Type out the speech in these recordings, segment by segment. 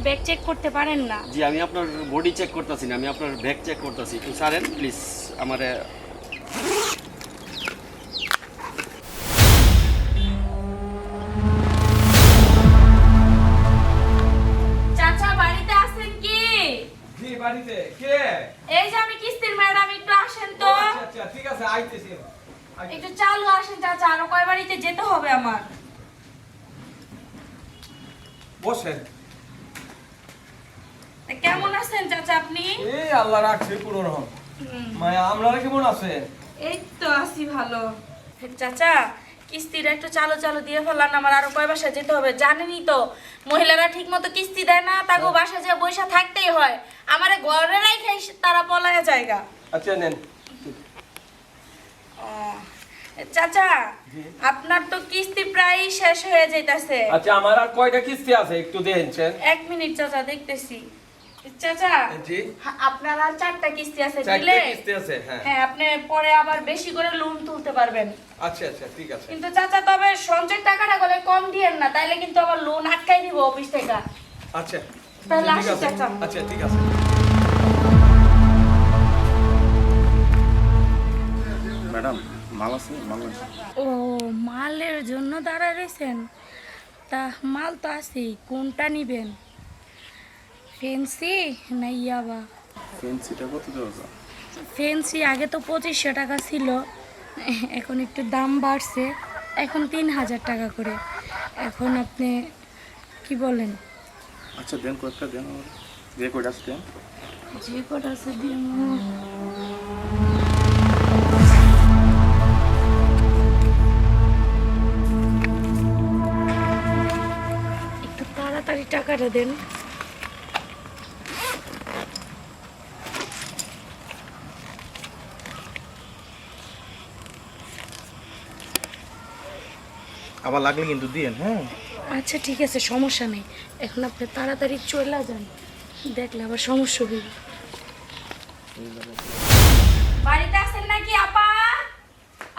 নিজের bag check করতে পারেন না। জি আমি আপনার বডি চেক করতেছি না আমি আপনার ব্যাগ চেক করতেছি। একটু সারেন প্লিজ আমারে চাচা বাড়িতে আছেন কি? জি বাড়িতে। কে? এই যে আমি কিস্তির ম্যাডাম একটু আসেন তো। আচ্ছা আচ্ছা ঠিক আছে আইতেছি। একটু চালু আসেন চাচা আরও কয় বাড়িতে যেতে হবে আমার। বসেন। আছেন চাচা আপনি? এই আল্লাহ রাখছে কোনো রকম হুম, মায়া আপনারা কেমন আছেন? এই তো আছি ভালো। চাচা কিস্তিটা একটু চালু চালু দিয়ে ফেলান আমার আরও কয় বাসায় যেতে হবে জানেনই তো। মহিলারা ঠিক মতো কিস্তি দেয় না তাকে বাসা যে বৈশা থাকতেই হয়। আমারে ঘরে তারা পলায় জায়গা। আচ্ছা নেন। চাচা আপনার তো কিস্তি প্রায় শেষ হয়ে যাইতাছে। আচ্ছা আমার আর কয়টা কিস্তি আছে? একটু দেখছেন এক মিনিট চাচা দেখতেছি। চাচা জি। হা- আপনার আর চারটা কিস্তি আছে দিলে? কিস্তি আছে হ্যাঁ। হ্যাঁ আপনি পরে আবার বেশি করে লোন তুলতে পারবেন। আচ্ছা আচ্ছা ঠিক আছে। কিন্তু চাচা তবে সঞ্চয় টাকাটা গলে কম দিয়েন না তাইলে কিন্তু আবার লোন আটকাই দিব অফিস থেকে। আচ্ছা তাহলে ঠিক আসি চাচা। আচ্ছা ঠিক আছে। ম্যাডাম মাল আছে? মাল ও মালের জন্য দাঁড়ায় রয়েছেন? তা মাল তো আছেই কোনটা নিবেন? ফেন্সি? না ইয়াবা ফেন্সিটা কত দেওয়া ফেন্সি আগে তো পঁচিশশো টাকা ছিল এখন একটু দাম বাড়ছে এখন তিন হাজার টাকা করে। এখন আপনি কি বলেন? আচ্ছা দেন কয়েকটা দেন যে কয়টা আছে দেন। যে কটা আছে দিয়ে একটু তাড়াতাড়ি টাকাটা দেন। আবার লাগলে কিন্তু দিয়েন হ্যাঁ? আচ্ছা ঠিক আছে সমস্যা নেই। এখন আপনি তাড়াতাড়ি চলে যান। দেখলে আবার সমস্যা হবে। বাড়িতে আসেন নাকি আপা?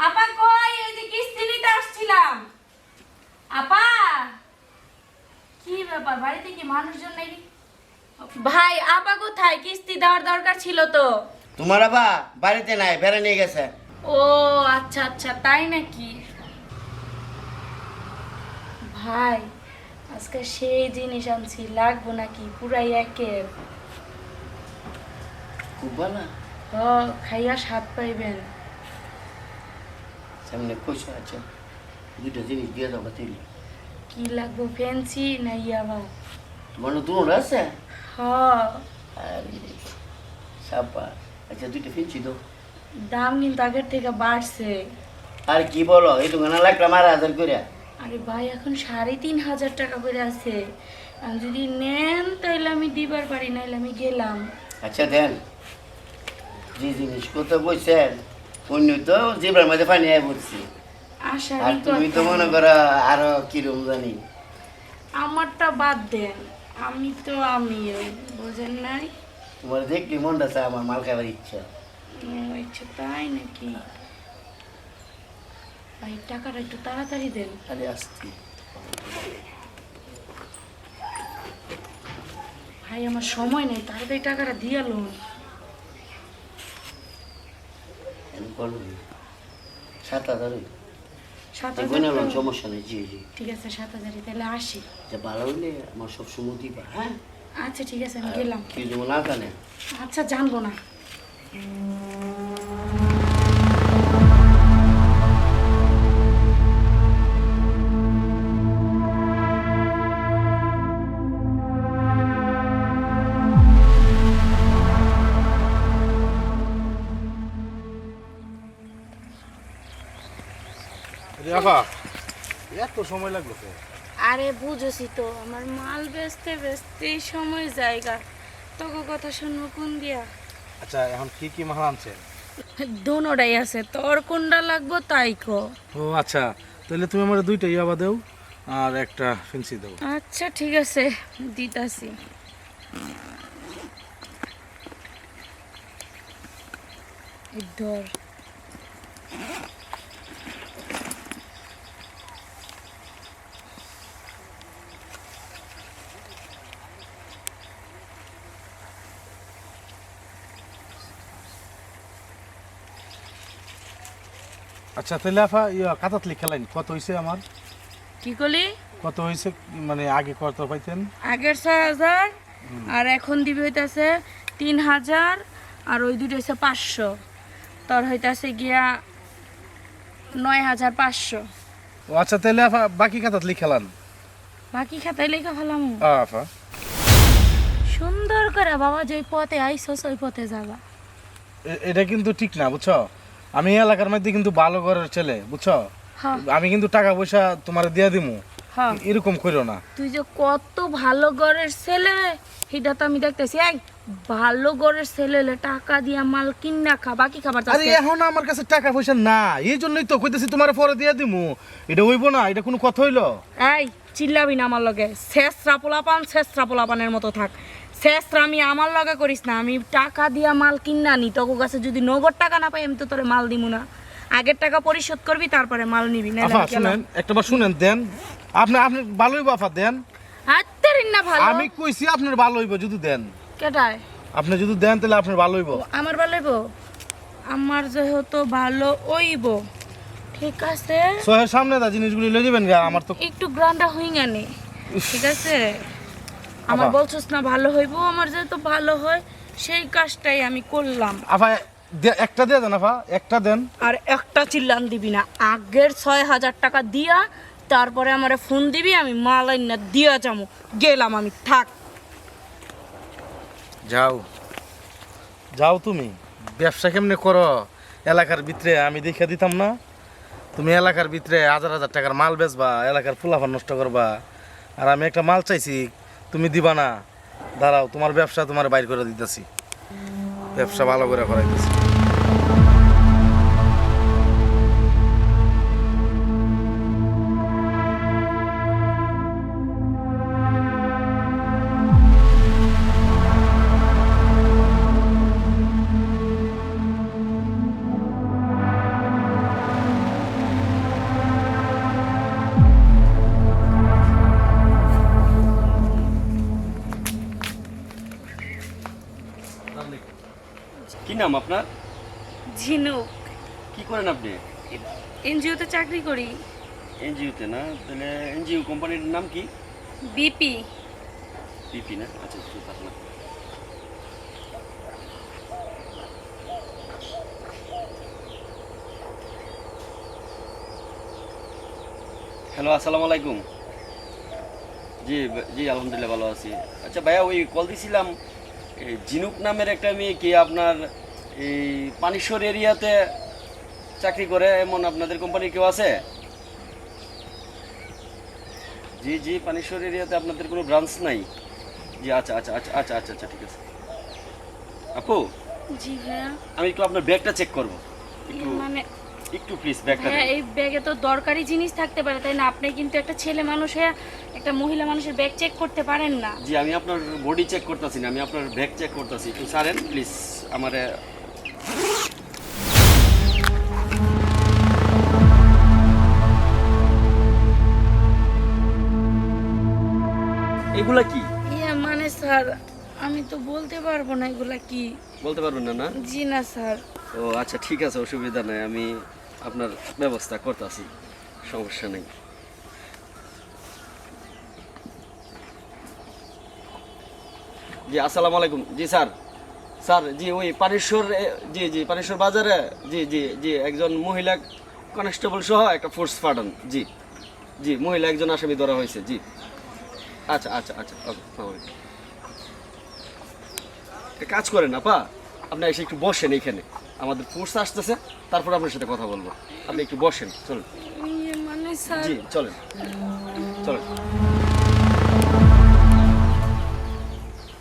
আপা কই? ওই যে কিস্তি নিতে আসছিলাম। আপা? কি ব্যাপার? বাড়িতে কি মানুষজন নেই? ভাই আপা কোথায়? কিস্তি দেওয়ার দরকার ছিল তো। তোমার বাবা বাড়িতে নাই বেড়ে নিয়ে গেছে। ও আচ্ছা আচ্ছা তাই নাকি? ভাই আজকে সেই জিনিস আনছি লাগবো নাকি? পুরাই একে। খুব ভালো হ খাইয়া স্বাদ পাইবেন। সামনে খুশি আছে দুটো জিনিস দিয়ে দেবো তুই কি লাগবো ফ্যান্সি না ইয়াবা তোমার তোমার আছে? হ। আরে সাপা আচ্ছা দুইটা ফিনছি তো দাম কিন্তু আগের থেকে বাড়ছে। আর কি বলো এই দোকানে লাগলাম আর হাজার করে আরে ভাই এখন সাড়ে তিন হাজার টাকা করে আছে। যদি নেন তাহলে আমি দিবার পারি নাহলে আমি গেলাম। আচ্ছা দেন। যে জিনিস কত বলছেন অন্য তো জিবার মধ্যে পানি আয় পড়ছি। আর তুমি তো মনে করো আরও কিরম জানি। আমারটা বাদ দেন। আমি তো আমি বোঝেন নাই? তোমার দেখলি মনটা চায় আমার মাল খাবার ইচ্ছা। ও, আচ্ছা তাই নাকি? ভাই টাকাটা একটু তাড়াতাড়ি দেন। আরে আসছি। ভাই আমার সময় নেই তাড়াতাড়ি টাকাটা দিয়ে লোন। সাত হাজারই। সাত হাজার সমস্যা নেই। জি জি। ঠিক আছে সাত হাজারই তাহলে আসি। যে ভালো হইলে আমার সব সময় দিবা হ্যাঁ? আচ্ছা ঠিক আছে আমি গেলাম। কি যেমন না জানে? আচ্ছা জানব না। এত সময় লাগল তো। আরে বুঝেছি তো আমার মাল বেচতে বেচতেই সময় জায়গা। তোকে কথা শুনব কোন দিয়া? আচ্ছা এখন কি কি মাল আনছেন? দোনোটাই আছে তোর কোনটা লাগবো তাই কো। ও আচ্ছা তাহলে তুমি আমার দুইটা ইয়াবা দাও আর একটা ফেন্সি দাও। আচ্ছা ঠিক আছে দিতাছি। ধর। আচ্ছা তাহলে আফা ইয়া কাতাতলি খেলাইন কত হয়েছে আমার? কি করলি কত হয়েছে মানে আগে কত পাইতেন? আগের ছয় হাজার আর এখন দিবি হইতাছে তিন হাজার আর ওই দুটো হচ্ছে পাঁচশো। তোর হইতাছে গিয়া নয় হাজার পাঁচশো। ও আচ্ছা তাহলে আফা বাকি কাতাতলি খেলান বাকি খাতায় লেখা ফেলাম। আফা। সুন্দর করে বাবা যে পথে আইসস ওই পথে যাবা। এটা কিন্তু ঠিক না বুঝছ? আমি এলাকার মধ্যে কিন্তু ভালো ঘরের ছেলে বুঝছ? হ্যাঁ। আমি কিন্তু টাকা পয়সা তোমার দিয়া দিমু। হ্যাঁ। এরকম করো না। তুই যে কত ভালো ঘরের ছেলে সেটা তো আমি দেখতেছি। এই ভালো ঘরের ছেলে হলে টাকা দিয়া মাল কিনা খা বাকি খাবার আরে এখন আমার কাছে টাকা পয়সা না এই জন্যই তো কইতেছি তোমার পরে দিয়া দিমু। এটা হইব না এটা কোনো কথা হইল? এই চিল্লাবি না আমার লগে। শেষরা পোলাপান শেষরা পোলাপানের মতো থাক। শেষরা আমি আমার লগে করিস না আমি টাকা দিয়া মাল কিনা নি তোর কাছে যদি নগদ টাকা না পাই আমি তো তোরে মাল দিমু না। আগের টাকা পরিশোধ করবি তারপরে মাল নিবি না আফা শুনেন একটা বার শুনেন দেন। আপনি আপনি ভালো হইব আফা দেন। হাতের না ভালো। আমি কইছি আপনার ভালো হইব যদি দেন। কেটায় আপনি যদি দেন তাহলে আপনার ভালো হইব। আমার ভালো হইব? আমার যেহেতু ভালো হইব। ঠিক আছে। সহের সামনে দা জিনিসগুলি লয়ে যাবেন গা আমার তো একটু গ্রান্ডা হই গানে ঠিক আছে? আমার? বলছস না ভালো হইব আমার যেহেতু ভালো হয় সেই কাজটাই আমি করলাম। আফা একটা দিয়ে দেন আফা একটা দেন। আর একটা চিল্লান দিবি না। আগের ছয় হাজার টাকা দিয়া তারপরে আমারে ফোন দিবি আমি মালাইন না দিয়া যাব গেলাম আমি থাক। যাও। যাও তুমি। ব্যবসা কেমনে করো? এলাকার ভিতরে আমি দেখে দিতাম না। তুমি এলাকার ভিতরে হাজার হাজার টাকার মাল বেচবা এলাকার ফুলাফান নষ্ট করবা। আর আমি একটা মাল চাইছি তুমি দিবা না। দাঁড়াও তোমার ব্যবসা তোমার বাইর করে দিতেছি। ব্যবসা ভালো করে করাইতেছি। নাম আপনার? ঝিনুক। কি করেন আপনি? এনজিওতে চাকরি করি। এনজিওতে না? তাহলে এনজিও কোম্পানির নাম কি? বিপি। পিপি না? আচ্ছা একটু থাকলাম হ্যালো আসসালামু আলাইকুম। জি জি আলহামদুলিল্লাহ ভালো আছি। আচ্ছা ভাইয়া ওই কল দিছিলাম ঝিনুক নামের একটা মেয়ে কি আপনার এই পানিশ্বর এরিয়াতে চাকরি করে এমন আপনাদের কোম্পানি কেউ আছে? জি জি পানিশ্বর এরিয়াতে আপনাদের কোনো ব্রাঞ্চ নাই? জি আচ্ছা আচ্ছা আচ্ছা আচ্ছা আচ্ছা আচ্ছা ঠিক আছে। আপু? জি ভাইয়া আমি একটু আপনার ব্যাগটা চেক করব। একটু মানে একটু প্লিজ ব্যাগটা হ্যাঁ এই ব্যাগে তো দরকারি জিনিস থাকতে পারে তাই না? আপনি কিন্তু একটা ছেলে মানুষ হয়ে একটা মহিলা মানুষের ব্যাগ চেক করতে পারেন না। জি আমি আপনার বডি চেক করতেছি না আমি আপনার ব্যাগ চেক করতেছি। একটু সারেন প্লিজ আমারে এগুলা কি? ইয়ে মানে স্যার আমি তো বলতে পারব না এগুলা কি। বলতে পারবেন না না? জি না স্যার। ও আচ্ছা ঠিক আছে অসুবিধা নাই আমি আপনার ব্যবস্থা করতেছি সমস্যা নেই। জি আসসালামু আলাইকুম। জি স্যার। স্যার জি ওই পানেশ্বর জি জি পানেশ্বর বাজারে জি জি জি একজন মহিলা কনস্টেবল সহ একটা ফোর্স পাঠান জি জি মহিলা একজন আসামি ধরা হয়েছে জি। আচ্ছা আচ্ছা আচ্ছা ওকে কাজ করেন আপা আপনি এসে একটু বসেন এইখানে আমাদের ফোর্স আসতেছে তারপর আপনার সাথে কথা বলব। আপনি একটু বসেন চলুন। ইয়ে মানে জি চলেন। চলেন।